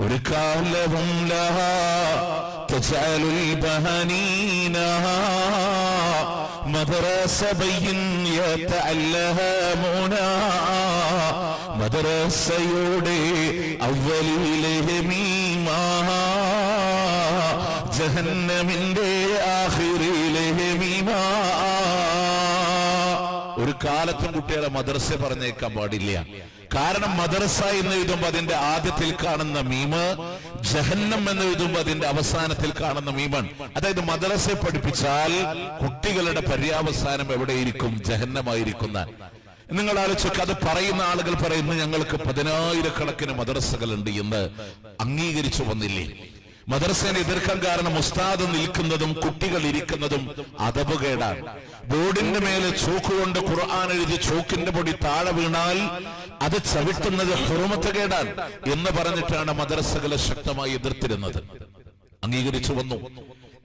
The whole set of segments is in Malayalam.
ഒരു കാലവും ലഹാ തജഅലുൽ ബഹനീനഹാ مدرسة بين يتعلمون മദ്രസയുടെ അവലിലെ മീമാ ജഹന്നമിന്റെ ആഖിറിലെ കാലത്തും കുട്ടികളെ മദ്രസ പറഞ്ഞേക്കാൻ പാടില്ല. കാരണം മദ്രസ എന്ന് എഴുതുമ്പോ അതിന്റെ ആദ്യത്തിൽ കാണുന്ന മീമ് ജഹന്നം എന്ന് എഴുതുമ്പോ അതിന്റെ അവസാനത്തിൽ കാണുന്ന മീമൺ അതായത് മദ്രസ പഠിപ്പിച്ചാൽ കുട്ടികളുടെ പര്യാവസാനം എവിടെയിരിക്കും? ജഹന്നമായിരിക്കുന്ന. നിങ്ങൾ ആലോചിച്ചൊക്കെ അത് പറയുന്ന ആളുകൾ പറയുന്നു ഞങ്ങൾക്ക് പതിനായിരക്കണക്കിന് മദ്രസകളുണ്ട് എന്ന് അംഗീകരിച്ചു വന്നില്ലേ? മദ്രസേനെ എതിർക്കാൻ കാരണം ഉസ്താദ് നിൽക്കുന്നതും കുട്ടികൾ ഇരിക്കുന്നതും അതപകേടാണ് ബോർഡിന്റെ മേലെ ചോക്കുകൊണ്ട് ഖുർആൻ എഴുതി ചോക്കിന്റെ പൊടി താഴെ വീണാൽ അത് ചവിട്ടുന്നത് ഹുറുമത്തകേടാൻ എന്ന് പറഞ്ഞിട്ടാണ് മദ്രസകളെ ശക്തമായി എതിർത്തിരുന്നത്. അംഗീകരിച്ചു വന്നു.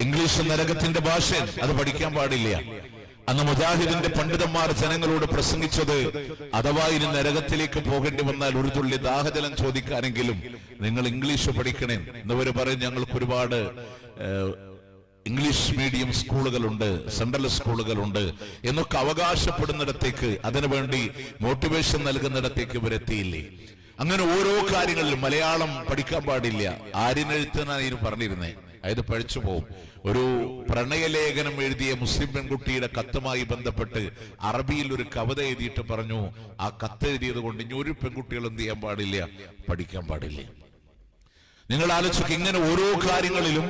ഇംഗ്ലീഷ് നരകത്തിന്റെ ഭാഷ അത് പഠിക്കാൻ പാടില്ല. അന്ന് മുജാഹിദിന്റെ പണ്ഡിതന്മാർ ജനങ്ങളോട് പ്രസംഗിച്ചത് അഥവാ ഇനി നരകത്തിലേക്ക് പോകേണ്ടി വന്നാൽ ഒരു തുള്ളി ദാഹജലം ചോദിക്കാനെങ്കിലും നിങ്ങൾ ഇംഗ്ലീഷ് പഠിക്കണേ. എന്നവര് പറയും ഞങ്ങൾക്ക് ഒരുപാട് ഇംഗ്ലീഷ് മീഡിയം സ്കൂളുകളുണ്ട് സെൻട്രൽ സ്കൂളുകളുണ്ട് എന്നൊക്കെ അവകാശപ്പെടുന്നിടത്തേക്ക് അതിനുവേണ്ടി മോട്ടിവേഷൻ നൽകുന്നിടത്തേക്ക് ഇവരെത്തിയില്ലേ അങ്ങനെ ഓരോ കാര്യങ്ങളിലും മലയാളം പഠിക്കാൻ പാടില്ല. ആര്യനെഴുത്തുന്നാണ് ഇതിന് പറഞ്ഞിരുന്നേ. അതായത് പഴിച്ചു പോവും. ഒരു പ്രണയലേഖനം എഴുതിയ മുസ്ലിം പെൺകുട്ടിയുടെ കത്തുമായി ബന്ധപ്പെട്ട് അറബിയിൽ ഒരു കവിത എഴുതിയിട്ട് പറഞ്ഞു. ആ കത്ത് എഴുതിയത് കൊണ്ട് ഇനി ഒരു പെൺകുട്ടികൾ എന്ത് ചെയ്യാൻ പാടില്ല? പഠിക്കാൻ പാടില്ല. നിങ്ങൾ ആലോചിക്കുക ഇങ്ങനെ ഓരോ കാര്യങ്ങളിലും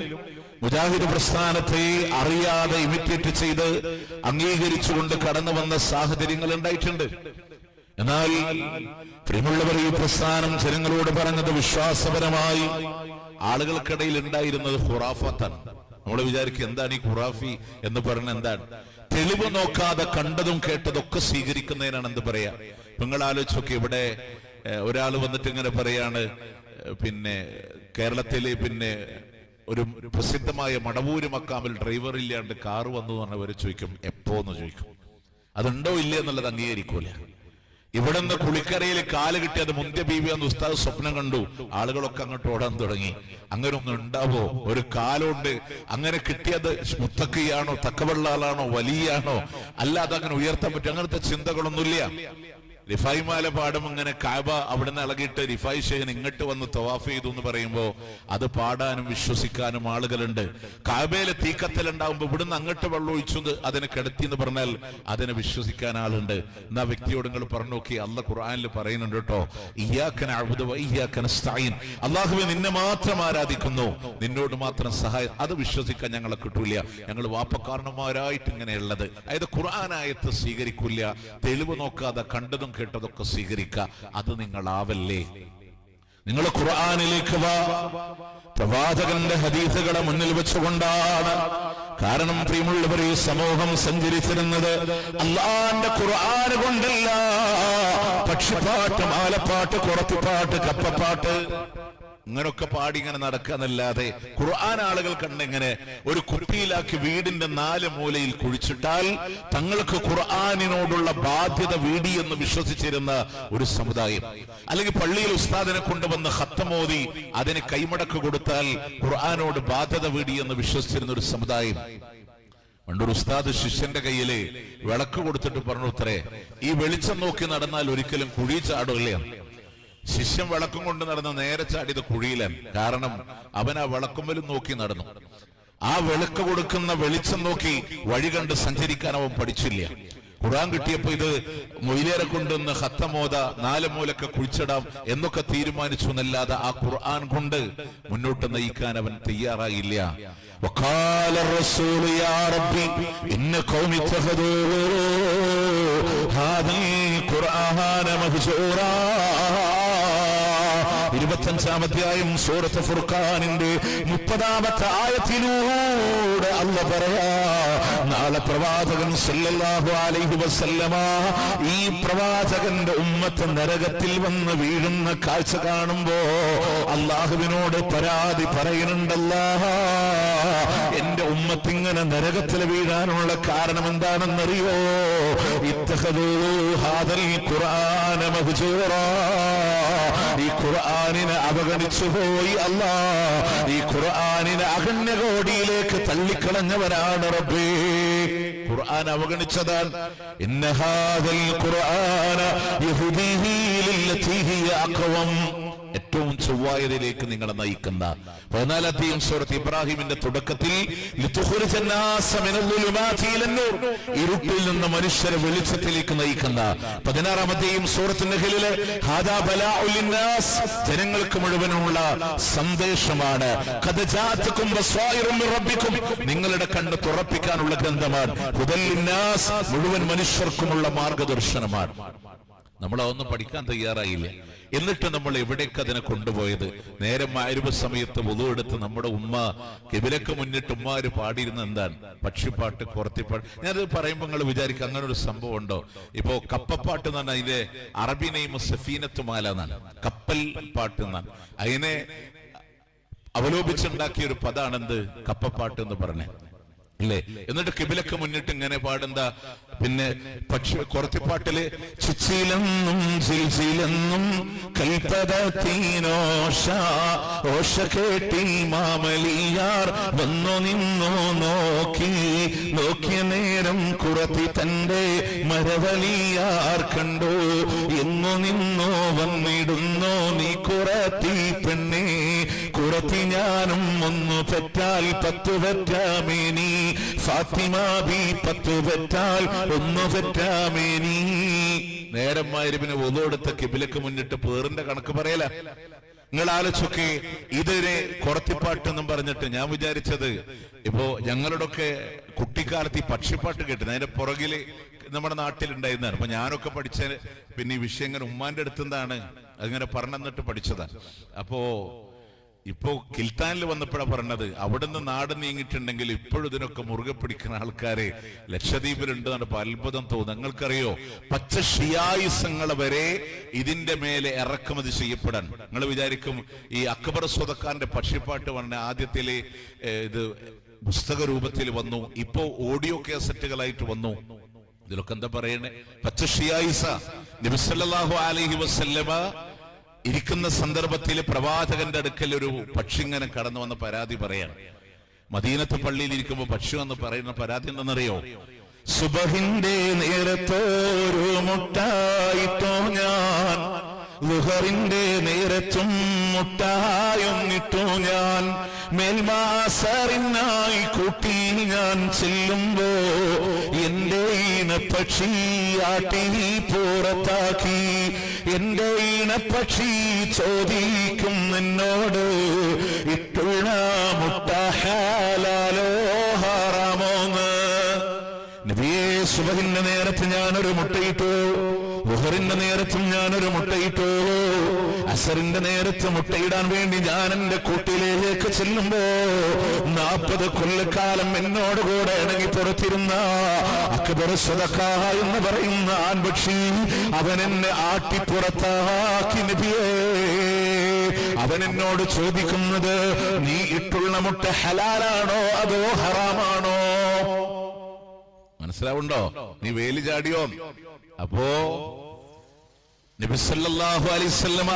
മുജാഹിദ് പ്രസ്ഥാനത്തെ അറിയാതെ ഇമിറ്റേറ്റ് ചെയ്ത് അംഗീകരിച്ചുകൊണ്ട് കടന്നു വന്ന സാഹചര്യങ്ങൾ ഉണ്ടായിട്ടുണ്ട്. എന്നാൽ പ്രിയമുള്ളവർ ഈ പ്രസ്ഥാനം ജനങ്ങളോട് പറഞ്ഞത് വിശ്വാസപരമായി. ആളുകൾക്കിടയിൽ ഉണ്ടായിരുന്നത് ഖുറാഫത്താണ് നമ്മൾ വിചാരിക്കും എന്താണ് ഈ ഖുറാഫി എന്ന് പറയുന്നത് എന്താണ്? തെളിവ് നോക്കാതെ കണ്ടതും കേട്ടതൊക്കെ സ്വീകരിക്കുന്നതിനാണ് എന്ത് പറയാ? നിങ്ങൾ ആലോചിച്ചൊക്കെ ഇവിടെ ഒരാൾ വന്നിട്ട് ഇങ്ങനെ പറയാണ് പിന്നെ കേരളത്തിലെ പിന്നെ ഒരു പ്രസിദ്ധമായ മടവൂര് മക്കാമിൽ ഡ്രൈവർ ഇല്ലാണ്ട് കാറ് വന്നു എന്ന് പറഞ്ഞവര് ചോദിക്കും എപ്പോന്ന് ചോദിക്കും. അതുണ്ടോ ഇല്ലേ എന്നുള്ളത് അംഗീകരിക്കൂല. ഇവിടെ നിന്ന് കുളിക്കരയിൽ കാൽ കിട്ടി അത് മുന്തിയ ബീവി എന്ന് ഉസ്താദ് സ്വപ്നം കണ്ടു. ആളുകളൊക്കെ അങ്ങോട്ട് ഓടാൻ തുടങ്ങി. അങ്ങനെ ഒന്നും ഉണ്ടാവോ? ഒരു കാലുണ്ട്. അങ്ങനെ കിട്ടിയത് മുത്തക്കിയാണോ തക്കവെള്ളാളാണോ വലിയാണോ? അല്ലാതെ അങ്ങനെ ഉയർത്താൻ പറ്റും അങ്ങനത്തെ ചിന്തകളൊന്നുമില്ല. റിഫായി മാല പാടും ഇങ്ങനെ കാബ അവിടുന്ന് ഇളകിയിട്ട് റിഫായി ഷെയ്ഖൻ ഇങ്ങോട്ട് വന്ന് തവാഫ് ചെയ്തു എന്ന് പറയുമ്പോൾ അത് പാടാനും വിശ്വസിക്കാനും ആളുകളുണ്ട്. കാബയിലെ ഇവിടെ ഇവിടുന്ന് അങ്ങോട്ട് വെള്ളം ഒഴിച്ചത് അതിനെ കിടത്തി എന്ന് പറഞ്ഞാൽ അതിനെ വിശ്വസിക്കാൻ ആളുണ്ട്. എന്നാ വ്യക്തിയോട് നിങ്ങൾ പറഞ്ഞു നോക്കി അല്ല ഖുർആനിൽ പറയുന്നുണ്ട് കേട്ടോ ഇയാക്കൻ സ്ഥായി അള്ളാഹുബി നിന്നെ മാത്രം ആരാധിക്കുന്നു. നിന്നോട് മാത്രം സഹായം. അത് വിശ്വസിക്കാൻ ഞങ്ങളെ കിട്ടൂല ഞങ്ങൾ വാപ്പക്കാരണന്മാരായിട്ട് ഇങ്ങനെയുള്ളത്. അതായത് ഖുർആാനായത്ത് സ്വീകരിക്കില്ല. തെളിവ് നോക്കാതെ കണ്ടതും കേട്ടതൊക്കെ സ്വീകരിക്കുക. അത് നിങ്ങളാവല്ലേ? നിങ്ങൾ ഖുർആാനിലേക്ക് വാ. പ്രവാചകന്റെ ഹദീസുകളെ മുന്നിൽ വെച്ചുകൊണ്ടാണ് കാരണം പ്രിയമുള്ളവർ ഈ സമൂഹം സഞ്ചരിച്ചിരുന്നത്. അള്ളാന്റെ ഖുർആൻ കൊണ്ടല്ല. പക്ഷിപ്പാട്ട് മാലപ്പാട്ട് കുറത്തിപ്പാട്ട് കപ്പപ്പാട്ട്. ഇങ്ങനൊക്കെ പാടി ഇങ്ങനെ നടക്കാന്നല്ലാതെ ഖുർആൻ ആളുകൾ കണ്ടെങ്ങനെ ഒരു കുപ്പിയിലാക്കി വീടിന്റെ നാല് മൂലയിൽ കുഴിച്ചിട്ടാൽ തങ്ങൾക്ക് ഖുർആാനിനോടുള്ള ബാധ്യത വീടി എന്ന് വിശ്വസിച്ചിരുന്ന ഒരു സമുദായം. അല്ലെങ്കിൽ പള്ളിയിൽ ഉസ്താദിനെ കൊണ്ടുവന്ന് ഹത്തമോതി അതിന് കൈമടക്ക് കൊടുത്താൽ ഖുർആാനോട് ബാധ്യത വീടി എന്ന് വിശ്വസിച്ചിരുന്ന ഒരു സമുദായം. പണ്ടൊരു ഉസ്താദ് ശിഷ്യന്റെ കയ്യിൽ വിളക്ക് കൊടുത്തിട്ട് പറഞ്ഞു ഉത്തരേ ഈ വെളിച്ചം നോക്കി നടന്നാൽ ഒരിക്കലും കുഴി ചാടില്ല ശിഷ്യം വിളക്കും കൊണ്ട് നടന്ന നേരെ ചാടിയത് കുഴിയിലാണ്. കാരണം അവൻ ആ വിളക്കുമ്പലും നോക്കി നടന്നു. ആ വിളക്ക് കൊടുക്കുന്ന വെളിച്ചം നോക്കി വഴി കണ്ട് സഞ്ചരിക്കാൻ അവൻ പഠിച്ചില്ല. കുറാൻ കിട്ടിയപ്പോ ഇത് മൊയിലേറെ കൊണ്ടൊന്ന് ഹത്തമോത നാല് മൂലൊക്കെ കുഴിച്ചിടാം എന്നൊക്കെ തീരുമാനിച്ചു എന്നല്ലാതെ ആ ഖുർആൻ കൊണ്ട് മുന്നോട്ട് നയിക്കാൻ അവൻ തയ്യാറായില്ല. ഖുർആന അധ്യായം സൂറത്ത് ഫുർഖാനിന്റെ മുപ്പതാമത്തെ ആയത്തിലൂടെ അല്ല പറയാ നാളെ പ്രവാചകൻ സല്ലല്ലാഹു അലൈഹി വസല്ലമ ഈ പ്രവാചകന്റെ ഉമ്മത്ത് നരകത്തിൽ വന്ന് വീഴുന്ന കാഴ്ച കാണുമ്പോ അള്ളാഹുവിനോട് പരാതി പറയുന്നുണ്ടല്ല എന്റെ ഉമ്മത്തിങ്ങനെ നരകത്തിൽ വീഴാനുള്ള കാരണം എന്താണെന്നറിയോ? ഇത്തഹദൂ ഹാദൽ ഖുർആന മഹ്ജൂറാ ഈ ഖുർആൻ ഖുർആാനിനെ അവഗണിച്ചു പോയി അല്ലാ. ഈ ഖുർആാനിനെ അഗണ്യകോടിയിലേക്ക് തള്ളിക്കളഞ്ഞവരാണ് റബ്ബേ. ഖുർആൻ അവഗണിച്ചതാണ് ഇന്നഹാദൽ ഖുർആന യഹ്ദീഹി ലില്ലതീ അഖവം ഏറ്റവും ചൊവ്വായതിലേക്ക് നിങ്ങളെ നയിക്കുന്ന പതിനാലാം സൂറത്ത് ഇബ്രാഹിമിന്റെ തുടക്കത്തിൽ ഇരുട്ടിൽ നിന്ന് മനുഷ്യരെ വെളിച്ചത്തിലേക്ക് നയിക്കുന്ന പതിനാറാമത്തെയും സൂറത്ത് നഹലിൽ ജനങ്ങൾക്ക് മുഴുവനുമുള്ള സന്ദേശമാണ് നിങ്ങളുടെ കണ്ണ് തുറപ്പിക്കാനുള്ള ഗ്രന്ഥമാണ് മുഴുവൻ മനുഷ്യർക്കുമുള്ള മാർഗദർശനമാണ്. നമ്മളതൊന്നും പഠിക്കാൻ തയ്യാറായില്ല. എന്നിട്ട് നമ്മൾ എവിടേക്ക് അതിനെ കൊണ്ടുപോയത്? നേരെ മാരുവ സമയത്ത് വധു എടുത്ത് നമ്മുടെ ഉമ്മ കിബിലക്ക് മുന്നിട്ട് ഉമ്മാര് പാടിയിരുന്ന എന്താണ്? പക്ഷിപ്പാട്ട് കുറത്തിപ്പാട്ട്. ഞാനത് പറയുമ്പോൾ നിങ്ങൾ വിചാരിക്കും അങ്ങനെ ഒരു സംഭവം ഉണ്ടോ? ഇപ്പോ കപ്പപ്പാട്ട് എന്ന് പറഞ്ഞാൽ അതിന്റെ അറബി നെയ്മ സഫീനത്തുമാല എന്നാണ് കപ്പൽ പാട്ട് എന്നാണ്. അതിനെ അവലോപിച്ചുണ്ടാക്കിയ ഒരു പദാണെന്ത്? കപ്പപ്പാട്ട് എന്ന് പറഞ്ഞേ. ഇല്ലേ എന്നിട്ട് കിബിലക്ക് മുന്നിട്ട് ഇങ്ങനെ പാടുന്ന പിന്നെ പക്ഷി കുറത്തിപ്പാട്ടിൽ ചിച്ചിലെന്നും ചിൽച്ചിലെന്നും കൽപ്പതീനോഷ ഓഷ കേട്ടി മാമലിയാർ വന്നു നിന്നു നോക്കി നോക്കിയ നേരം കുറത്തി തന്റെ മരവലിയാർ കണ്ടു. എന്നു നിന്നോ വന്നിടുന്നോ നീ കുറത്തി പെണ്ണേ. കുറത്തി ഞാനും ഒന്ന് പെറ്റാൽ പത്തു പെറ്റാമേനി ഫാത്തിമ ബി പത്തു പെറ്റാൽ ഒന്ന് പെറ്റാമേനി നേരം പിന്നെ ഒതുകൊടുത്ത കിബിലക്ക് മുന്നിട്ട് പേറിന്റെ കണക്ക് പറയല. നിങ്ങൾ ആലോചിച്ചൊക്കെ ഇതിനെ കുറത്തിപ്പാട്ട് എന്നും പറഞ്ഞിട്ട് ഞാൻ വിചാരിച്ചത് ഇപ്പോ ഞങ്ങളുടെയൊക്കെ കുട്ടിക്കാലത്ത് ഈ പക്ഷിപ്പാട്ട് കേട്ടത് അതിന്റെ പുറകിൽ നമ്മുടെ നാട്ടിലുണ്ടായിരുന്നതാണ്. അപ്പൊ ഞാനൊക്കെ പഠിച്ച പിന്നെ ഈ വിഷയം ഇങ്ങനെ ഉമ്മാന്റെ അടുത്തുനിന്നാണ് അതിങ്ങനെ പറഞ്ഞെന്നിട്ട് പഠിച്ചതാണ്. അപ്പോ ഇപ്പോ കിൽത്താനിൽ വന്നപ്പോഴാണ് പറഞ്ഞത്. അവിടുന്ന് നാട് നീങ്ങിയിട്ടുണ്ടെങ്കിൽ ഇപ്പോഴും ഇതിനൊക്കെ മുറുകെ പിടിക്കുന്ന ആൾക്കാരെ ലക്ഷദ്വീപിലുണ്ട് നടപ്പോ അത്ഭുതം തോന്നും നിങ്ങൾക്കറിയോ? പച്ച ഷിയായുസങ്ങൾ വരെ ഇതിന്റെ മേലെ ഇറക്കുമതി ചെയ്യപ്പെടാൻ. നിങ്ങൾ വിചാരിക്കും ഈ അക്ബർ സ്വതക്കാരന്റെ പക്ഷിപ്പാട്ട് പറഞ്ഞ ആദ്യത്തിലെ ഇത് പുസ്തക രൂപത്തിൽ വന്നു. ഇപ്പോ ഓഡിയോ കേസറ്റുകളായിട്ട് വന്നു. ഇതിലൊക്കെ എന്താ പറയണേ? പച്ച ഷിയായിസ നബിസല്ലാഹു അലഹി വസല്ലമ ഇരിക്കുന്ന സന്ദർഭത്തിൽ പ്രവാചകന്റെ അടുക്കൽ ഒരു പക്ഷി ഇങ്ങനെ കടന്നു വന്ന പരാതി പറയാണ്. മദീനത്ത് പള്ളിയിൽ ഇരിക്കുമ്പോ പക്ഷി എന്ന് പറയുന്ന പരാതി എന്താണെന്നറിയോ? സുബഹിന്റെ നേരത്തോരു മുട്ടായിട്ടോ ഞാൻ ലുഹറിന്റെ നേരത്തും മുട്ടായൊന്നിട്ടു ഞാൻ മേൽമാസറിനായി കൂട്ടി ഞാൻ ചെല്ലുമ്പോ എന്റെ പക്ഷി ആട്ടി പുറത്താക്കി എന്റെ ഈണപ്പക്ഷി ചോദിക്കും എന്നോട് ഇട്ടുള്ള മുട്ട ഹാലാലോ ഹാറാമോന്ന്. നബിയെ സുബഹിന്റെ നേരത്ത് ഞാനൊരു മുട്ടയിട്ടു. ഉഹറിന്റെ നേരത്തും ഞാനൊരു മുട്ടയിട്ടു. അസറിന്റെ നേരത്ത് മുട്ടയിടാൻ വേണ്ടി ഞാൻ എന്റെ കൂട്ടിലേക്ക് ചെല്ലുമ്പോ നാൽപ്പത് കൊല്ലക്കാലം എന്നോട് കൂടെ ഇണങ്ങി പുറത്തിരുന്ന എന്ന് പറയുന്ന ആൺപക്ഷി അവൻ എന്നെ ആട്ടിപ്പുറത്താക്കി നബിയേ. അവൻ എന്നോട് ചോദിക്കുന്നത് നീ ഇട്ടുള്ള മുട്ട ഹലാലാണോ അതോ ഹറാമാണോ? മനസ്സിലാവുണ്ടോ? നീ വേലി ചാടിയോ? അപ്പോ നബിസല്ലാഹു അലൈസല്ലമ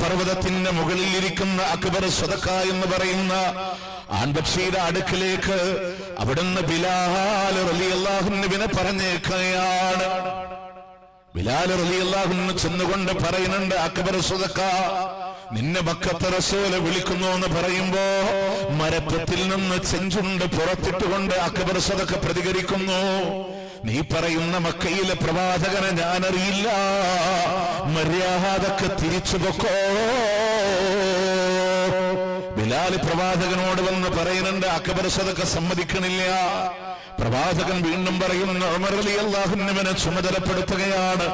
പർവതത്തിന്റെ മുകളിൽ ഇരിക്കുന്ന അക്ബർ സ്വതക്ക എന്ന് പറയുന്ന ആൺപക്ഷിയുടെ അടുക്കിലേക്ക് അവിടുന്ന് ബിലാൽ പറഞ്ഞേക്കുകയാണ്. ബിലാൽ റളിയല്ലാഹുവിന് ചെന്നുകൊണ്ട് പറയുന്നുണ്ട് അക്ബർ സ്വതക്ക നിന്നെ മക്കത്തെ റസൂൽ വിളിക്കുന്നു എന്ന് പറയുമ്പോ മരപ്പത്തിൽ നിന്ന് ചെഞ്ചുണ്ട് പുറത്തിട്ടുകൊണ്ട് അക്ബർ സ്വതക്ക പ്രതികരിക്കുന്നു. നീ പറയുന്ന മക്കയിലെ പ്രവാചകനെ ഞാനറിയില്ല. മര്യാദയ്ക്ക് തിരിച്ചു പൊക്കോ. ബിലാൽ പ്രവാചകനോട് വന്ന് പറയുന്നുണ്ട് അക്ബർ സദക്ക സമ്മതിക്കണില്ല. പ്രവാചകൻ വീണ്ടും പറയുന്നു ഉമർ അലി അള്ളാഹുന്നവനെ ചുമതലപ്പെടുത്തുകയാണ്.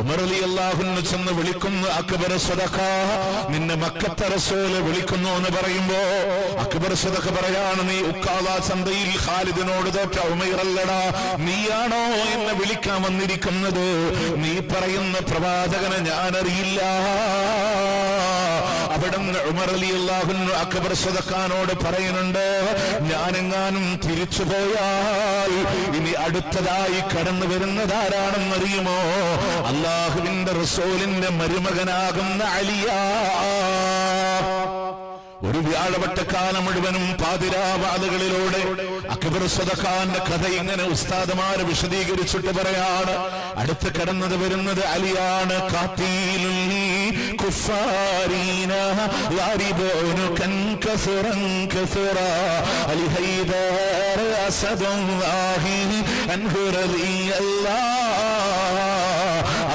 ഉമർ അലി അള്ളാഹുന്ന് ചെന്ന് വിളിക്കുന്നു അക്ബർ സദഖ നിന്നെ മക്കത്തെ റസൂൽ വിളിക്കുന്നു എന്ന് പറയുമ്പോ അക്ബർ സദഖ പറയാണ് നീ ഉക്കാല ചന്തയിൽ ഖാലിദിനോട് തോറ്റ ഉമൈറല്ലടാ നീയാണോ എന്നെ വിളിക്കാൻ വന്നിരിക്കുന്നത്? നീ പറയുന്ന പ്രവാചകനെ ഞാനറിയില്ല. അവിടുന്ന് ഉമർ അലി അക്ബർ സദക്കാനോട് പറയുന്നുണ്ട് ഞാനെങ്ങാനും തിരിച്ചു പോയാൽ ഇനി അടുത്തതായി കടന്നു വരുന്നത് ആരാണെന്നറിയുമോ അള്ളാഹുവിന്റെ റസൂലിന്റെ മരുമകനാകുന്ന അലിയാ. ഒരു വ്യാഴവട്ടക്കാലം മുഴുവനും പാതിരാപാതകളിലൂടെ അക്ബർ സദഖാന്റെ കഥ ഇങ്ങനെ ഉസ്താദമാര് വിശദീകരിച്ചിട്ട് പറയാണ്. അടുത്ത് കടന്നത് വരുന്നത് അലിയാണ്. കാത്തീലുൽ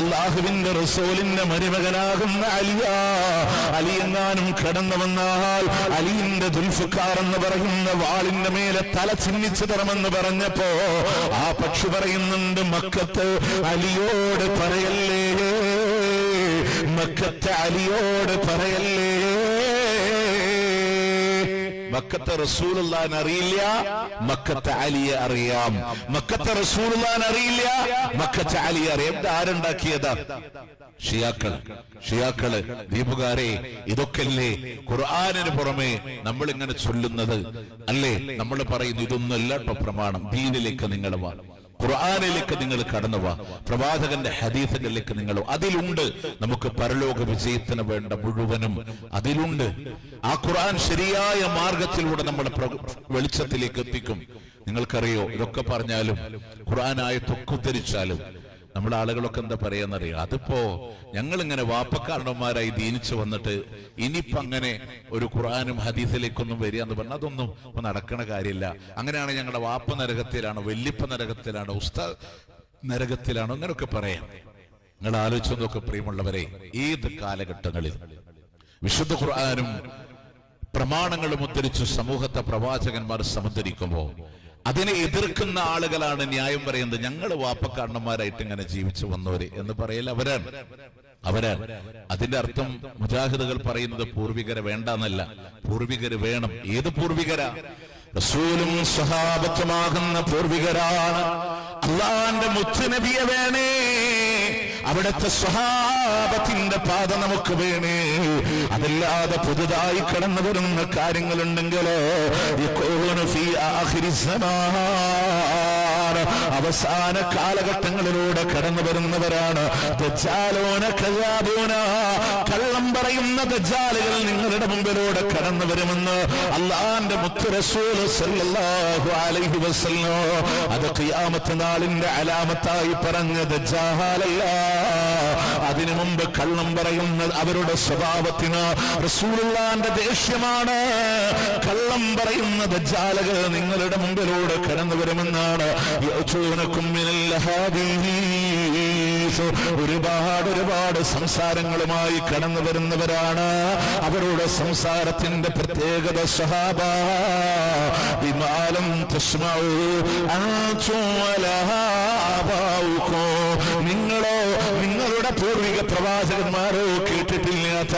അള്ളാഹുവിന്റെ റസൂലിന്റെ മരുമകനാകുന്ന അലിയ. അലിയെങ്ങാനും കടന്നു വന്നാൽ അലിന്റെ ദുൽഫുക്കാർ എന്ന് പറയുന്ന വാളിന്റെ മേലെ തല ചിഹ്നിച്ചു തരമെന്ന് പറഞ്ഞപ്പോ ആ പക്ഷി പറയുന്നുണ്ട് മക്കത്ത് അലിയോട് പറയല്ലേ? മക്കത്തെ അലിയോട് പറയല്ലേ? മക്കത്തെ റസൂലുള്ളാൻ അറിയില്ല മക്കത്തെ അലിയെ അറിയാം. മക്കത്തെ റസൂലുള്ളാൻ അറിയില്ല മക്കത്തെ അലിയെ അറിയാം. ഇത് ആരുണ്ടാക്കിയതാ? ഷിയാക്കൾ. ഷിയാക്കൾ ദീപുകാരെ ഇതൊക്കെയല്ലേ ഖുർആാനിന് പുറമെ നമ്മൾ ഇങ്ങനെ ചൊല്ലുന്നത്? അല്ലേ? നമ്മൾ പറയുന്നു ഇതൊന്നല്ല കേട്ടോ പ്രമാണം. ദീനിലേക്ക് നിങ്ങൾ വാ. ഖുർആാനിലേക്ക് നിങ്ങൾ കടന്നു പ്രവാചകന്റെ ഹദീസുകളിലേക്ക് നിങ്ങൾ അതിലുണ്ട് നമുക്ക് പരലോക വിജയത്തിന് വേണ്ട മുഴുവനും. അതിലുണ്ട്. ആ ഖുർആൻ ശരിയായ മാർഗത്തിലൂടെ നമ്മളെ വെളിച്ചത്തിലേക്ക് എത്തിക്കും. നിങ്ങൾക്കറിയോ ഇതൊക്കെ പറഞ്ഞാലും ഖുർആനായ തൊക്കുദ്ധരിച്ചാലും നമ്മുടെ ആളുകളൊക്കെ എന്താ പറയാന്നറിയോ? അതിപ്പോ ഞങ്ങൾ ഇങ്ങനെ വാപ്പക്കാരണന്മാരായി ദീനിച്ചു വന്നിട്ട് ഇനിയിപ്പോ അങ്ങനെ ഒരു ഖുറാനും ഹദീസിലേക്കൊന്നും വരിക എന്ന് പറഞ്ഞാൽ അതൊന്നും നടക്കണ കാര്യമില്ല. അങ്ങനെയാണ് ഞങ്ങളുടെ വാപ്പ നരകത്തിലാണ് വല്യപ്പ നരകത്തിലാണ് ഉസ്ത നരകത്തിലാണ് അങ്ങനെയൊക്കെ പറയാം. നിങ്ങൾ ആലോചിച്ചു നോക്കെ പ്രിയമുള്ളവരെ ഏത് കാലഘട്ടങ്ങളിൽ വിശുദ്ധ ഖുർആാനും പ്രമാണങ്ങളും ഉദ്ധരിച്ച് സമൂഹത്തെ പ്രവാചകന്മാർ സമുദ്ധരിക്കുമ്പോ അതിനെ എതിർക്കുന്ന ആളുകളാണ് ന്യായം പറയുന്നത്. ഞങ്ങൾ വാപ്പക്കാരണന്മാരായിട്ട് ഇങ്ങനെ ജീവിച്ചു വന്നവര് എന്ന് പറയൽ അവരാണ്. അവരാണ്. അതിന്റെ അർത്ഥം മുജാഹിദുകൾ പറയുന്നത് പൂർവികരെ വേണ്ടെന്നല്ല. പൂർവികര് വേണം. ഏത് പൂർവികരാ? റസൂലും സ്വഹാബത്തുമാകുന്ന പൂർവികരാണ്. അള്ളാന്റെ മുത്തുനബിയെ വേണേ. അവിടുത്തെ സ്വഹാബത്തിന്റെ പാത നമുക്ക് വേണേ. അതല്ലാതെ പുതുതായി കടന്നു വരുന്ന കാര്യങ്ങളുണ്ടെങ്കിൽ അവസാന കാലഘട്ടങ്ങളിലൂടെ കടന്നു വരുന്നവരാണ്. കള്ളം പറയുന്ന ദജാലുകൾ നിങ്ങളുടെ മുമ്പിലൂടെ കടന്നു വരുമെന്ന് അള്ളാന്റെ മുത്ത് റസൂൽ അലൈഹി വസല്ലം അത് ഖിയാമത്ത് നാളിന്റെ അലാമത്തായി പറഞ്ഞ അതിനു മുമ്പ് കള്ളം പറയുന്ന അവരുടെ സ്വഭാവത്തിന് റസൂലുള്ളാന്റെ ദേഷ്യമാണ്. കള്ളം പറയുന്ന ദജാലകൾ നിങ്ങളുടെ മുമ്പിലൂടെ കടന്നു വരുമെന്നാണ്. ഒരുപാട് ഒരുപാട് സംസാരങ്ങളുമായി കടന്നു വരുന്നവരാണ്. അവരുടെ സംസാരത്തിന്റെ പ്രത്യേകത സഹാബ. വിമാലം തസ്മഉ നിങ്ങളുടെ പൂർവിക പ്രവാചകന്മാരോ കേട്ടിട്ടില്ലാത്ത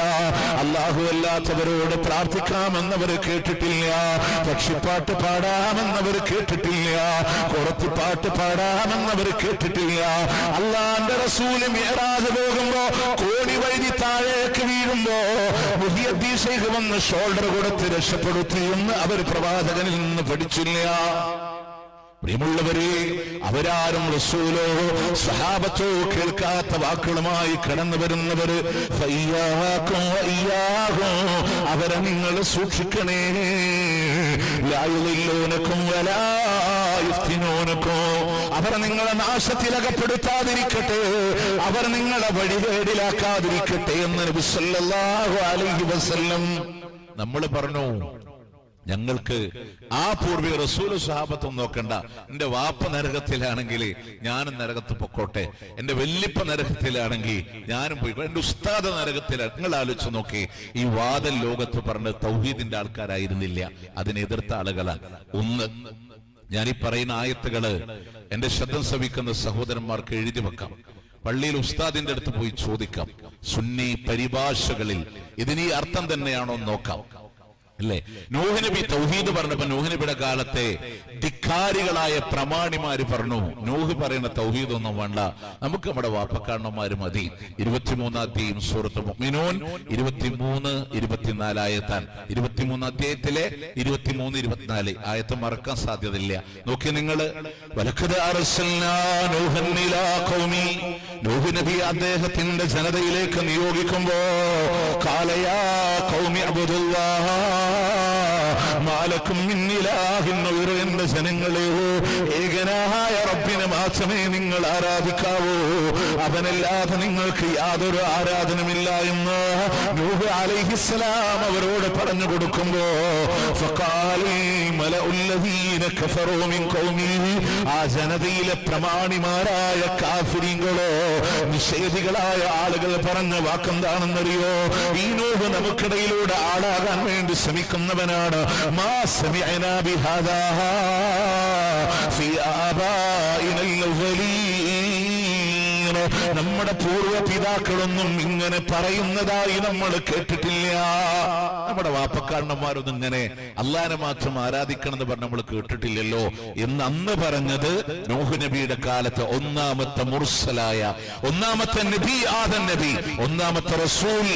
അള്ളാഹു അല്ലാത്തവരോട് പ്രാർത്ഥിക്കാമെന്നവർ കേട്ടിട്ടില്ല. പക്ഷിപ്പാട്ട് പാടാമെന്നവർ കേട്ടിട്ടില്ല. പാട്ട് പാടാമെന്നവർ കേട്ടിട്ടില്ല. അള്ളാന്റെ റസൂൽ മേറാതെ പോകുമ്പോ കോടി വഴുതി താഴേക്ക് വീഴുമ്പോ മുഹിയദ്ദീൻ ശൈഖ് വന്ന് ഷോൾഡർ കൊടുത്ത് രക്ഷപ്പെടുത്തി എന്ന് അവർ പ്രവാചകനിൽ നിന്ന് പഠിച്ചില്ല. പ്രിയമുള്ളവരെ അവരാരും റസൂലോ സഹാബത്തോ കേൾക്കാത്ത വാക്കുകളുമായി കടന്നു വയ്യാകും അവരെ നിങ്ങൾ സൂക്ഷിക്കണേ. ലായുലില്ലോനക്കും വലായുഫ്തിനോനക്കും അവർ നിങ്ങളെ നാശത്തിലകപ്പെടുത്താതിരിക്കട്ടെ. അവർ നിങ്ങളെ വഴികേടിലാക്കാതിരിക്കട്ടെ എന്ന് നബി സല്ലല്ലാഹു അലൈഹി വസല്ലം നമ്മൾ പറഞ്ഞു. ഞങ്ങൾക്ക് ആ പൂർവിക റസൂൽ സഹാബത്തും നോക്കണ്ട. എന്റെ വാപ്പ നരകത്തിലാണെങ്കിൽ ഞാനും നരകത്ത് പൊക്കോട്ടെ. എന്റെ വല്യപ്പ നരകത്തിലാണെങ്കിൽ ഞാനും പോയി. എന്റെ ഉസ്താദ നരകത്തിലാണ് നിങ്ങൾ ആലോചിച്ച് നോക്കി. ഈ വാദൽ ലോകത്ത് പറഞ്ഞ തൗഹീദിന്റെ ആൾക്കാരായിരുന്നില്ല. അതിനെതിർത്ത ആളുകളാണ് ഒന്ന് ഞാൻ ഈ പറയുന്ന ആയത്തുകൾ എന്റെ ശബ്ദം ശ്രമിക്കുന്ന സഹോദരന്മാർക്ക് എഴുതി വെക്കാം. പള്ളിയിൽ ഉസ്താദിന്റെ അടുത്ത് പോയി ചോദിക്കാം. സുന്നി പരിഭാഷകളിൽ ഇതിന് ഈ അർത്ഥം തന്നെയാണോ നോക്കാം. അല്ലേ? നൂഹ് നബി തൗഹീദ് പറഞ്ഞപ്പോ നൂഹ് നബിയുടെ കാലത്തെ ധിക്കാരികളായ പ്രമാണിമാര് പറഞ്ഞു. നൂഹ് പറയുന്ന തൗഹീദ് ഒന്നും വേണ്ട. നമുക്ക് നമ്മുടെ വാപ്പക്കാരണന്മാര് മതി. ഇരുപത്തിമൂന്നാം അധ്യായം സൂറത്ത് മുഅ്മിനൂൻ ഇരുപത്തിമൂന്ന് ഇരുപത്തിനാല് ആയത്താൻ. ഇരുപത്തിമൂന്ന് അധ്യായത്തിലെ ഇരുപത്തിമൂന്ന് ഇരുപത്തിനാല്. ആയത്ത് മറക്കാൻ സാധ്യതയില്ല. നോക്കി നിങ്ങൾ. നബി അദ്ദേഹത്തിന്റെ ജനതയിലേക്ക് നിയോഗിക്കുമ്പോ കാലയാ കൗമി അബുദുല്ലാ മാലക്കും മിന്നിലാഹിന്നൊരു എന്റെ ജനങ്ങളെ ഏകനായ റബ്ബിനെ മാത്രമേ നിങ്ങൾ ആരാധിക്കാവൂ. അവനല്ലാതെ നിങ്ങൾക്ക് യാതൊരു ആരാധനമില്ല എന്ന് നൂഹ് അലൈഹിസ്സലാം അവരോട് പറഞ്ഞു കൊടുക്കുമ്പോ ആ ജനതയിലെ പ്രമാണിമാരായ കാഫിരിങ്ങളോ നിഷേധികളായ ആളുകൾ പറഞ്ഞ വാക്കെന്താണെന്നറിയോ? ഈ നോഹ് നമുക്കിടയിലൂടെ ആളാകാൻ വേണ്ടി ശ്രമിക്കുന്നവനാണ് മാ بهذا في آبائنا الأولين അവ്വലീൻ നമ്മുടെ പൂർവ പിതാക്കളൊന്നും ഇങ്ങനെ പറയുന്നതായി നമ്മൾ കേട്ടിട്ടില്ല. നമ്മുടെ വാപ്പക്കാരന്മാരൊന്നും ഇങ്ങനെ അള്ളാനെ മാത്രം ആരാധിക്കണം എന്ന് പറഞ്ഞ് നമ്മൾ കേട്ടിട്ടില്ലല്ലോ. എന്ന് അന്ന് പറഞ്ഞത് നോഹ് നബിയുടെ കാലത്ത് ഒന്നാമത്തെ മുർസലായ ഒന്നാമത്തെ നബി ആദൻ നബി ഒന്നാമത്തെ റസൂൽ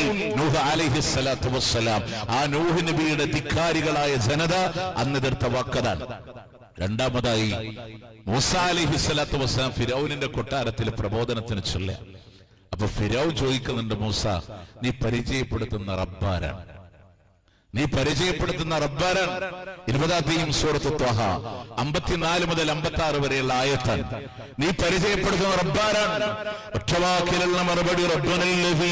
നൂഹ് അലൈഹി സ്വലാത്തു വസ്സലാം. ആ നൂഹ് നബിയുടെ ധിക്കാരികളായ ജനത അന്ന് എതിർത്ത വാക്കതാണ്. രണ്ടാമതായി മൂസ അലിഹി സ്വലാത്തു വസ്സലാം ഫിരൌനിന്റെ കൊട്ടാരത്തിൽ പ്രബോധനത്തിന് ചൊല്ല അപ്പൊ ഫിരൌൻ ചോദിക്കുന്നുണ്ട് മൂസ നീ പരിചയപ്പെടുത്തുന്ന റബ്ബാരാണ്. നീ പരിചയപ്പെടുത്തുന്ന റബ്ബാരാണ്. ഇരുപതാം സൂറത്ത് ത്വഹ അമ്പത്തിനാല് മുതൽ അമ്പത്തി ആറ് വരെയുള്ള ആയത്തൻ നീ പരിചയപ്പെടുത്തുന്ന റബ്ബാരാണ്. ഒറ്റവാക്കിലുള്ള മറുപടി റബ്ബനല്ലദീ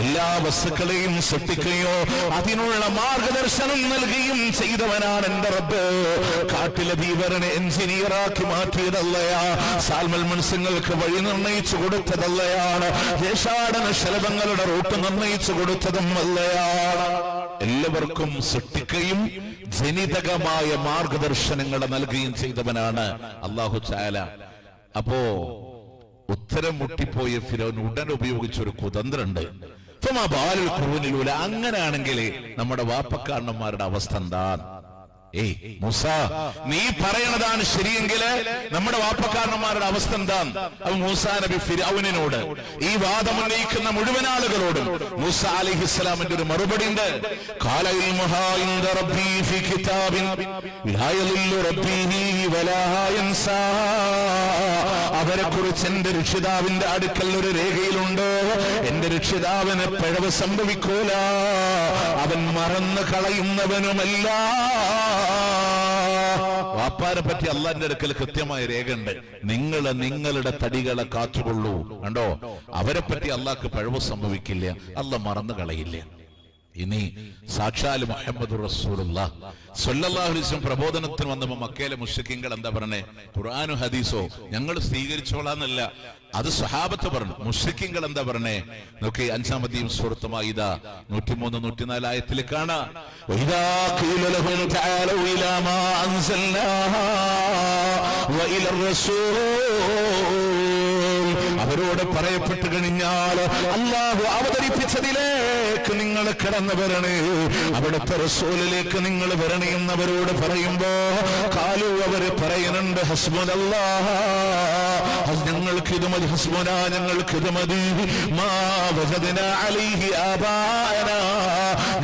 എല്ലാ വസ്തുക്കളെയും സൃഷ്ടിക്കുകയോ അതിനുള്ള മാർഗദർശനം നൽകുകയും ചെയ്തവനാണ് എന്റെ റബ്ബ്. കാട്ടിലെ ഭീവരനെ എഞ്ചിനീയറാക്കി മാറ്റിയതല്ലയാ. സാൽമൽ മത്സ്യങ്ങൾക്ക് വഴി നിർണയിച്ചു കൊടുത്തതല്ലയാണ്. ദേശാടന ശലഭങ്ങളുടെ റൂട്ട് നിർണയിച്ചു കൊടുത്തതും അല്ലയാണ് എല്ലാവർക്കും സൃഷ്ടിക്കുകയും ജനിതകമായ മാർഗദർശനങ്ങൾ നൽകുകയും ചെയ്തവനാണ് അള്ളാഹു ചായാല അപ്പോ ഉത്തരം മുട്ടിപ്പോയ ഫിരോൻ ഉടൻ ഉപയോഗിച്ച ഒരു അങ്ങനെയാണെങ്കിൽ നമ്മുടെ വാപ്പക്കാരന്മാരുടെ അവസ്ഥ എന്താ ഏയ് മുസ നീ പറയണതാണ് ശരിയെങ്കിൽ നമ്മുടെ വാപ്പക്കാരന്മാരുടെ അവസ്ഥ എന്താ അപ്പൊ മൂസ നബി ഫിരൗനോട് ഈ വാദം ഉന്നയിക്കുന്ന മുഴുവൻ ആളുകളോടും മൂസ അലൈഹി ഇസ്ലാമിന്റെ ഒരു മറുപടി ഉണ്ട് അവരെ കുറിച്ച് എന്റെ രക്ഷിതാവിന്റെ അടുക്കൽ ഒരു രേഖയിലുണ്ട്. എന്റെ രക്ഷിതാവിന് പിഴവ് സംഭവിക്കൂല. അവൻ മറന്നു കളയുന്നവനുമല്ല. വാപ്പാരെ പറ്റി അള്ളാന്റെ അടുക്കൽ കൃത്യമായ രേഖയുണ്ട്. നിങ്ങൾ നിങ്ങളുടെ തടികളെ കാത്തുകൊള്ളൂ. കണ്ടോ? അവരെ പറ്റി അള്ളാഹ്ക്ക് പഴവ് സംഭവിക്കില്ല. അല്ല മറന്നു കളയില്ല. ഇനി സാക്ഷാൽ മുഹമ്മദ് റസൂലുള്ളാഹുലിസ്ലം പ്രബോധനത്തിന് വന്നപ്പോ മക്കയിലെ മുഷിക്കിങ്ങൾ എന്താ പറഞ്ഞേ? ഖുർആാനു ഹദീസോ ഞങ്ങൾ സ്വീകരിച്ചോളാന്നല്ല. അത് സഹാബത്ത് പറഞ്ഞു. മുഷിക്കിങ്ങൾ എന്താ പറഞ്ഞേ? നോക്കി അഞ്ചാമത്തെയും സുഹൃത്തുമായി ഇതാ നൂറ്റിമൂന്ന് നൂറ്റിനാല് ആയത്തിൽ കാണാം. അവരോട് പറയപ്പെട്ടു കഴിഞ്ഞാൽ അല്ലാഹു അവതരിപ്പിച്ചതിലേ നിങ്ങൾ കടന്നു വരണേ. അവിടുത്തെ റസൂലിലേക്ക് നിങ്ങൾ വരണേ എന്നവരോട് പറയുമ്പോ കാലു അവർ പറയുന്നുണ്ട് ഹസ്ബുനല്ലാ ഞങ്ങൾക്ക് ഇത് മതി ഹസ്ബുന ഞങ്ങൾക്ക് ഇത് മതി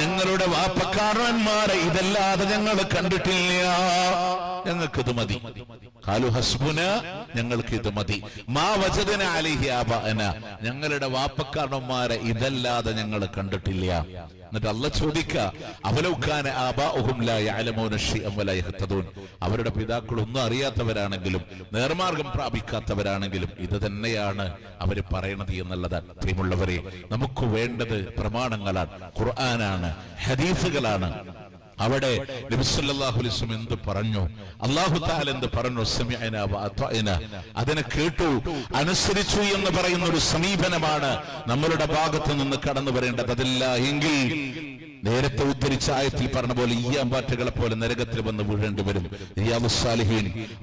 ഞങ്ങളുടെ വാപ്പക്കാരന്മാരെ ഇതല്ലാതെ ഞങ്ങൾ കണ്ടിട്ടില്ല. ഞങ്ങൾക്ക് ഇത് മതി. കാലു ഹസ്ബുന ഞങ്ങൾക്ക് ഇത് മതി. മാ വജദന അലിഹി ആബാന ഞങ്ങളുടെ വാപ്പക്കാരന്മാരെ ഇതല്ലാതെ ഞങ്ങൾ കണ്ടിട്ടില്ല. എന്നിട്ട് അല്ല ചോദിക്ക അവരുടെ പിതാക്കൾ ഒന്നും അറിയാത്തവരാണെങ്കിലും നേർമാർഗം പ്രാപിക്കാത്തവരാണെങ്കിലും ഇത് തന്നെയാണ് അവർ പറയണത് എന്നുള്ളതാണ് പ്രിയമുള്ളവരെ നമുക്ക് വേണ്ടത് പ്രമാണങ്ങളാണ് ഖുർആനാണ് ഹദീസുകളാണ്. അവിടെ എന്ത് പറഞ്ഞു? അള്ളാഹു എന്ത് പറഞ്ഞു. അതിനെ കേട്ടു അനുസരിച്ചു എന്ന് പറയുന്ന ഒരു സമീപനമാണ് നമ്മളുടെ ഭാഗത്ത് നിന്ന് കടന്നു വരേണ്ടത് അതില്ല എങ്കിൽ നേരത്തെ ഉദ്ധരിച്ച ആയത്തിൽ പറഞ്ഞ പോലെ ഈ അമ്പാറ്റകളെ പോലെ നരകത്തിൽ വന്ന് വീഴേണ്ടി വരും.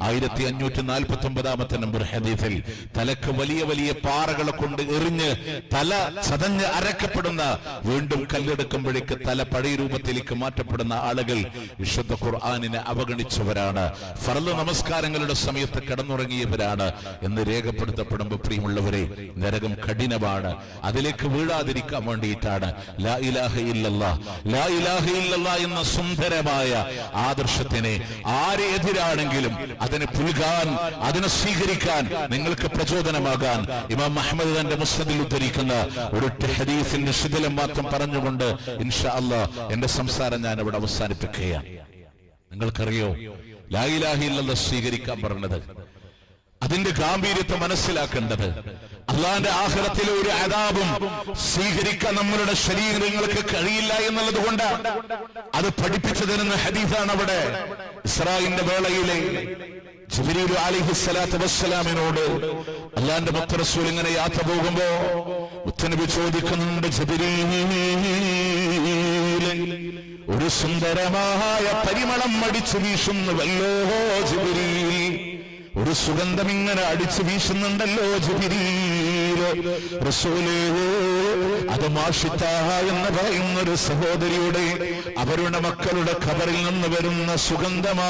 ആയിരത്തി അഞ്ഞൂറ്റി നാൽപ്പത്തി ഒമ്പതാമത്തെ നമ്പർ ഹദീഫിൽ തലക്ക് വലിയ വലിയ പാറകളെ കൊണ്ട് എറിഞ്ഞ് തല ചതഞ്ഞ് അരക്കപ്പെടുന്ന വീണ്ടും കല്ലെടുക്കുമ്പോഴേക്ക് തല പഴയ രൂപത്തിലേക്ക് മാറ്റപ്പെടുന്ന ആളുകൾ വിശുദ്ധ ഖുർആാനിനെ അവഗണിച്ചവരാണ്. ഫർദ് നമസ്കാരങ്ങളുടെ സമയത്ത് കിടന്നുറങ്ങിയവരാണ് എന്ന് രേഖപ്പെടുത്തപ്പെടുമ്പോൾ പ്രിയമുള്ളവരെ നരകം കഠിനമാണ്. അതിലേക്ക് വീഴാതിരിക്കാൻ വേണ്ടിയിട്ടാണ്. ലാ ഇലാഹ ഇല്ലല്ലാഹ് എന്ന സുന്ദരമായ ആദർശത്തിനെ ആരെ എതിരാണെങ്കിലും അതിനെ പുൽകാൻ അതിനെ സ്വീകരിക്കാൻ നിങ്ങൾക്ക് പ്രചോദനമാകാൻ ഇമാം അഹമ്മദ് തന്റെ മുസ്ലിദിൽ ഉദ്ധരിക്കുന്ന ഒരു ഹദീസിന്റെ ശിഥിലം മാത്രം പറഞ്ഞുകൊണ്ട് ഇൻഷാ അല്ല എന്റെ സംസാരം ഞാൻ ഇവിടെ അവസാനിപ്പിക്കുകയാണ്. നിങ്ങൾക്കറിയോ? ലായിലാഹില്ലെന്ന് സ്വീകരിക്കാൻ പറഞ്ഞത് അതിന്റെ ഗാംഭീര്യത്തെ മനസ്സിലാക്കേണ്ടത് അള്ളാന്റെ ആഹ്ലത്തിലെ ഒരു അതാപും സ്വീകരിക്കാൻ നമ്മളുടെ ശരീരങ്ങൾക്ക് കഴിയില്ല എന്നുള്ളത് കൊണ്ട് അത് പഠിപ്പിച്ചു തരുന്ന ഹദീഫാണ് അവിടെ. ഇസ്രായിന്റെ വേളയിലെ ജിബ്രീൽ അലിഹിസ്സലാത്തു വസ്സലാമിനോട് അല്ലാന്റെ മുത്തറസൂൽ ഇങ്ങനെ യാത്ര പോകുമ്പോ മുത്തനബി ചോദിക്കുന്നുണ്ട് ഒരു സുന്ദരമായ പരിമളം അടിച്ചു വീശുന്നുവല്ലോ ജിബിരിയിൽ ഒരു സുഗന്ധം ഇങ്ങനെ അടിച്ചു വീശുന്നുണ്ടല്ലോ റസൂലേ അത് മാഷിത്ത എന്ന് പറയുന്ന ഒരു സഹോദരിയുടെ അവരുടെ മക്കളുടെ ഖബറിൽ നിന്ന് വരുന്ന സുഗന്ധമാ.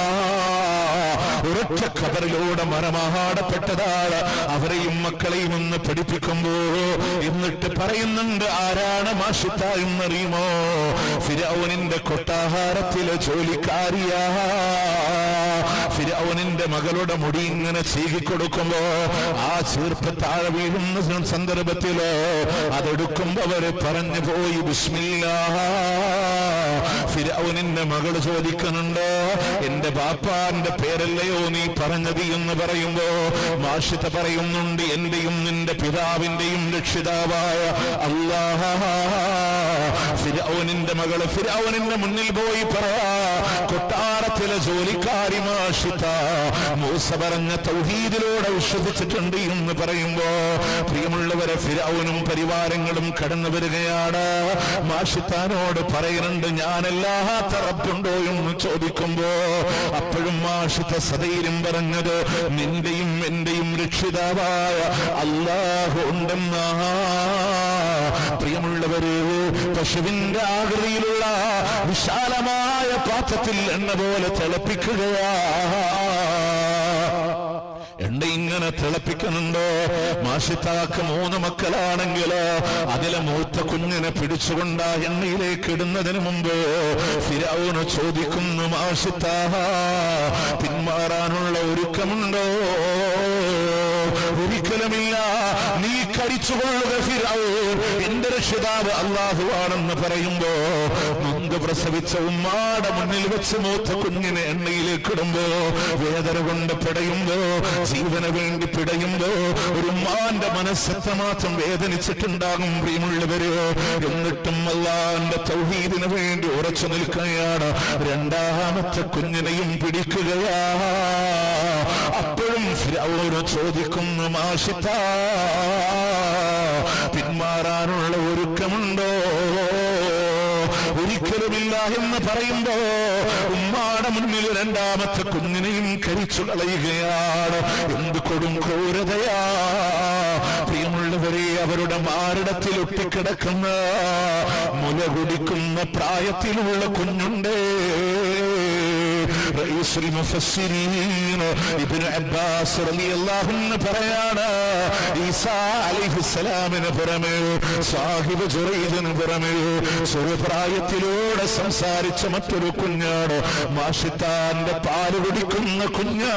ഉറച്ച ഖബറിലൂടെ മരമാടപ്പെട്ടതാണ് അവരെയും മക്കളെയും ഒന്ന് പഠിപ്പിക്കുമ്പോ എന്നിട്ട് പറയുന്നുണ്ട് ആരാണ് മാഷിത്ത എന്നറിയുമോ? ഫിരൗനിന്റെ കൊട്ടാഹാരത്തിലെ ജോലിക്കാരിയാ. ഫിരൗനിന്റെ മകളുടെ മുടി ഇങ്ങനെ ചീകിക്കൊടുക്കുമ്പോ ആ ചീർപ്പ് താഴെ വീഴുന്ന സന്ദർഭത്തിൽ അതെടുക്കുമ്പോ അവർ പറഞ്ഞു പോയി ബിസ്മില്ല. ഫിരൗനിന്റെ മകൾ ചോദിക്കുന്നുണ്ട് എന്റെ ബാപ്പാന്റെ പേരല്ലയോ നീ പറഞ്ഞത് എന്ന് പറയുമ്പോ? മാഷിത പറയുന്നുണ്ട് എന്റെയും നിന്റെ പിതാവിന്റെയും രക്ഷിതാവായ അള്ളാഹ ഫിരൗനിന്റെ മകൾ ഫിരൗനിന്റെ മുന്നിൽ പോയി പറയാ കൊട്ടാരത്തിലെ ജോലിക്കാരി മാഷിത മൂസ പറഞ്ഞ തൗഹീദിലൂടെ വിശ്വസിച്ചിട്ടുണ്ട് എന്ന് പറയുമ്പോ പ്രിയമുള്ളവരെ ഫിരൗനും പരിവാരങ്ങളും കടന്നു വരികയാണ്. മാഷിത്താനോട് പറയുന്നുണ്ട് ഞാനല്ലാത്ത റബ്ബുണ്ടോ എന്ന് ചോദിക്കുമ്പോ അപ്പോഴും മാഷിത്ത സതയിലും പറഞ്ഞത് നിന്റെയും എന്റെയും രക്ഷിതാവായ അല്ലാഹു ഉണ്ടെന്നാ. പ്രിയമുള്ളവര് പശുവിന്റെ ആകൃതിയിലുള്ള വിശാലമായ പാത്രത്തിൽ എണ്ണ പോലെ തിളപ്പിക്കുകയാ. ഇങ്ങനെ തിളപ്പിക്കുന്നുണ്ടോ? മാഷിത്താക്ക് മൂന്ന് മക്കളാണെങ്കിലോ അതിലെ മൂത്ത കുഞ്ഞിനെ പിടിച്ചുകൊണ്ട് ആ എണ്ണയിലേക്ക് ഇടുന്നതിന് മുമ്പ് ഫിരാവുന് ചോദിക്കുന്നു മാഷിത്താ പിന്മാറാനുള്ള ഒരുക്കമുണ്ടോ? ഒരിക്കലുമില്ല. നീ കഴിച്ചുകൊള്ളുക ഫിറൗൻ. എന്റെ രക്ഷിതാവ് അള്ളാഹു ആണെന്ന് പറയുമ്പോ മുമ്പ് പ്രസവിച്ച ഉമ്മാടെ മുന്നിൽ വെച്ച് മൂത്ത കുഞ്ഞിനെ എണ്ണയിലേക്ക് ഇടുമ്പോ വേദന കൊണ്ട് പിടയുമ്പോ ജീവന് വേണ്ടി പിടയുമ്പോ ഒരു ഉമ്മാന്റെ മനസ്സെത്രമാത്രം വേദനിച്ചിട്ടുണ്ടാകും പ്രിയമുള്ളവര്? എന്നിട്ടും അള്ളാന്റെ തൗഹീദിന് വേണ്ടി ഉറച്ചു നിൽക്കുകയാണ്. രണ്ടാമത്തെ കുഞ്ഞിനെയും പിടിക്കുകയാ. ഫിറൗന് ചോദിക്കുന്നു മാഷിത്ത പിന്മാറാനുള്ള ഒരുക്കമുണ്ടോ? ഒരിക്കലുമില്ല എന്ന് പറയുമ്പോ ഉമ്മാടെ മുന്നിൽ രണ്ടാമത്തെ കുഞ്ഞിനെയും കരിച്ചു കളയുകയാണ്. എന്ത് കൊടും ക്രൂരതയാ? പ്രിയമുള്ളവരെ അവരുടെ മാരടത്തിൽ ഒട്ടിക്കിടക്കുന്ന മുല കുടിക്കുന്ന പ്രായത്തിലുള്ള കുഞ്ഞുണ്ടേ. അബ്ബാസ് പറയാണ് ഈസാ അലൈഹിസ്സലാമിന് പുറമെ സാഹിബ് ജുറൈദിന് പുറമെ ചെറുപ്രായത്തിലൂടെ സംസാരിച്ച മറ്റൊരു കുഞ്ഞാണ് മാഷിത്താന്റെ പാൽ കുടിക്കുന്ന കുഞ്ഞാ.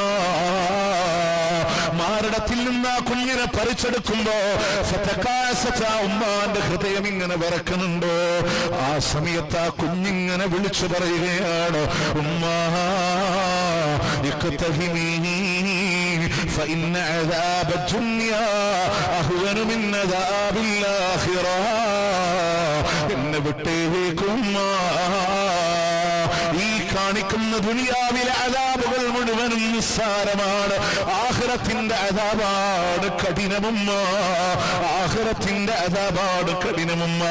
മാരടത്തിൽ നിന്ന് ആ കുഞ്ഞിനെ പറിച്ചെടുക്കുമ്പോ ഫതകാസത ഉമ്മാന്റെ ഹൃദയം ഇങ്ങനെ വിറക്കുന്നുണ്ട് ആ സമയത്ത് ആ കുഞ്ഞിങ്ങനെ വിളിച്ചു പറയുകയാണ് ഉമ്മാ ഇഖ്തഹിമീ فإن عذاب الدنيا أهون من عذاب الآخرة എന്നെ വിട്ടേക്കുമ്മ ഈ ദുനിയാവിലെ അതാപുകൾ മുഴുവനും നിസ്സാരമാണ്. ആഹ്റത്തിന്റെ അതാപാട് കഠിനമുമ്മ. ആഹ്റത്തിന്റെ അതാപാട് കഠിനമുമ്മ.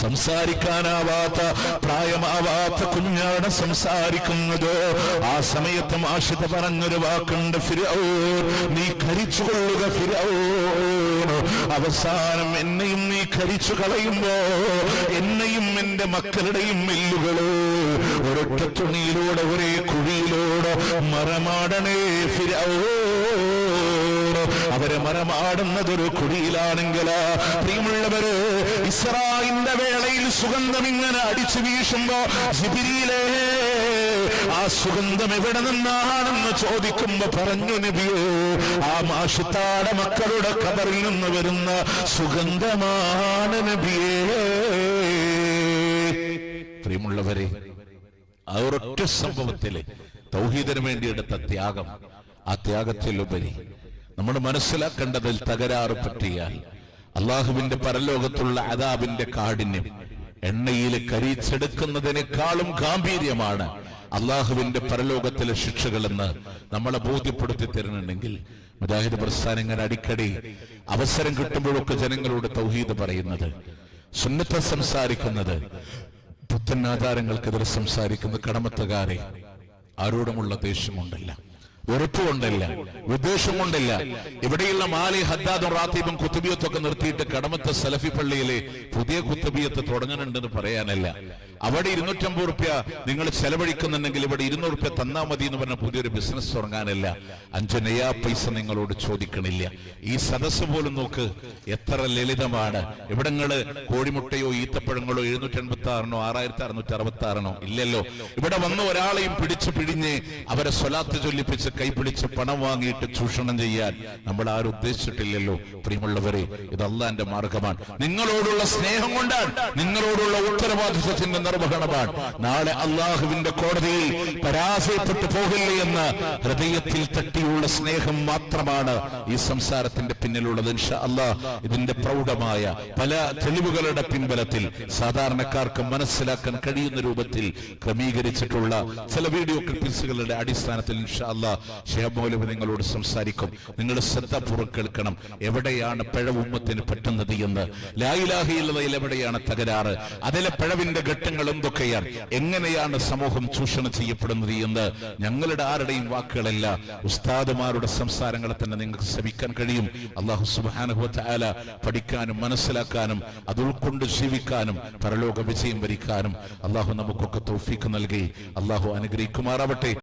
സംസാരിക്കാനാവാത്ത പ്രായമാവാത്ത കുഞ്ഞാണ് സംസാരിക്കുന്നത്. ആ സമയത്ത് മാഷിത പറഞ്ഞൊരു വാക്കുണ്ട് ഫിരോ നീ കരിച്ചുകൊള്ളുക ഫിരോ അവസാനം എന്നെയും നീ കരിച്ചു കളയുമ്പോ എന്നെയും എന്റെ മക്കളുടെയും മെല്ലുകൾ ഒരൊറ്റ ഒരേ കുഴിയിലൂടെ മറമാടണേ അവരെ മറമാടുന്നതൊരു കുഴിയിലാണെങ്കിൽ പ്രിയമുള്ളവര് ഇസ്രായിന്റെ വേളയിൽ സുഗന്ധം ഇങ്ങനെ അടിച്ചു വീശുമ്പോ ജിബിരിയിലേ ആ സുഗന്ധം എവിടെ നിന്നാണെന്ന് ചോദിക്കുമ്പോ പറഞ്ഞു നബിയോ ആ മാഷത്താട മക്കളുടെ കബറിൽ നിന്ന് വരുന്ന സുഗന്ധമാണ് നബിയേ. പ്രിയമുള്ളവരെ ആ ഒരൊറ്റ സംഭവത്തിൽ തൗഹീദിന് വേണ്ടി എടുത്ത ത്യാഗം. ആ ത്യാഗത്തിലുപരി നമ്മൾ മനസ്സിലാക്കേണ്ടതിൽ തകരാറ് പറ്റിയാൽ അള്ളാഹുവിന്റെ പരലോകത്തുള്ള അതാബിന്റെ കാഠിന്യം എണ്ണയിൽ കരിച്ചെടുക്കുന്നതിനേക്കാളും ഗാംഭീര്യമാണ് അള്ളാഹുവിന്റെ പരലോകത്തിലെ ശിക്ഷകളെന്ന് നമ്മളെ ബോധ്യപ്പെടുത്തി തരുന്നുണ്ടെങ്കിൽ മുജാഹിദ് പ്രസ്ഥാനങ്ങൾ അടിക്കടി അവസരം കിട്ടുമ്പോഴൊക്കെ ജനങ്ങളോട് തൗഹീദ് പറയുന്നത് സുന്നത്ത സംസാരിക്കുന്നത് പുത്തൻ ആചാരങ്ങൾക്കെതിരെ സംസാരിക്കുന്ന കടമത്തുകാരെ ആരോടുമുള്ള ദേഷ്യമുണ്ടല്ല വെറുപ്പുകൊണ്ടല്ല വിദ്വേഷം കൊണ്ടല്ല. ഇവിടെയുള്ള മാലി ഹദ്ദാദും റാത്തീബും കുത്തുബിയത്തൊക്കെ നിർത്തിയിട്ട് കടമത്തെ സലഫി പള്ളിയിലെ പുതിയ കുത്തുബിയത്ത് തുടങ്ങാനുണ്ടെന്ന് പറയാനല്ല. അവിടെ ഇരുന്നൂറ്റമ്പത് റുപ്യ നിങ്ങൾ ചെലവഴിക്കുന്നുണ്ടെങ്കിൽ ഇവിടെ ഇരുന്നൂറ് റുപ്യ തന്നാ മതി എന്ന് പറഞ്ഞ പുതിയൊരു ബിസിനസ് തുടങ്ങാനല്ല. അഞ്ചു പൈസ നിങ്ങളോട് ചോദിക്കണില്ല. ഈ സദസ്സ് പോലും നോക്ക് എത്ര ലളിതമാണ്. ഇവിടങ്ങൾ കോഴിമുട്ടയോ ഈത്തപ്പഴങ്ങളോ എഴുന്നൂറ്റി എൺപത്തി ആറിനോ ആറായിരത്തി അറുന്നൂറ്റി അറുപത്തി ആറിനോ ഇല്ലല്ലോ. ഇവിടെ വന്ന ഒരാളെയും പിടിച്ചു പിഴിഞ്ഞ് അവരെ സ്വലാത്ത് ചൊല്ലിപ്പിച്ച് കൈപിടിച്ച് പണം വാങ്ങിയിട്ട് ചൂഷണം ചെയ്യാൻ നമ്മൾ ആരും ഉദ്ദേശിച്ചിട്ടില്ലല്ലോ. പ്രിയമുള്ളവരെ ഇത് അള്ളാന്റെ മാർഗമാണ്. നിങ്ങളോടുള്ള സ്നേഹം കൊണ്ടാണ് നിങ്ങളോടുള്ള ഉത്തരവാദിത്വത്തിന്റെ നിർവഹണമാണ് നാളെ അള്ളാഹുവിന്റെ കോടതിയിൽ പരാജയപ്പെട്ടു പോകില്ലേ എന്ന് ഹൃദയത്തിൽ തട്ടിയുള്ള സ്നേഹം മാത്രമാണ് ഈ സംസാരത്തിന്റെ പിന്നിലുള്ളത്. അള്ളാഹ് ഇതിന്റെ പ്രൗഢമായ പല തെളിവുകളുടെ പിൻബലത്തിൽ സാധാരണക്കാർക്ക് മനസ്സിലാക്കാൻ കഴിയുന്ന രൂപത്തിൽ ക്രമീകരിച്ചിട്ടുള്ള ചില വീഡിയോ ക്ലിപ്പിംഗ്സുകളുടെ അടിസ്ഥാനത്തിൽ ഇൻഷാ അള്ളാഹ് ഷേബ് മൗലവി നിങ്ങളോട് സംസാരിക്കും. നിങ്ങൾ ശ്രദ്ധാപൂർവം കേൾക്കണം എവിടെയാണ് പഴവുമ്മത്തിന് പറ്റുന്നത് എന്ന്? ലായിലാഹിയുള്ളതിൽ എവിടെയാണ് തകരാറ്? അതിലെ പഴവിന്റെ ഘട്ടങ്ങൾ എന്തൊക്കെയാണ്? എങ്ങനെയാണ് സമൂഹം ചൂഷണം ചെയ്യപ്പെടുന്നത് എന്ന് ഞങ്ങളുടെ ആരുടെയും വാക്കുകളല്ല. ഉസ്താദുമാരുടെ സംസാരങ്ങളെ തന്നെ നിങ്ങൾക്ക് ശ്രമിക്കാൻ കഴിയും. അള്ളാഹു സുബാനുഭവത്തായ പഠിക്കാനും മനസ്സിലാക്കാനും അത് ഉൾക്കൊണ്ട് ജീവിക്കാനും പരലോക വിജയം വരിക്കാനും അള്ളാഹു നമുക്കൊക്കെ തൗഫീക്ക് നൽകി. അള്ളാഹു അനുഗ്രഹിക്കുമാറാവട്ടെ.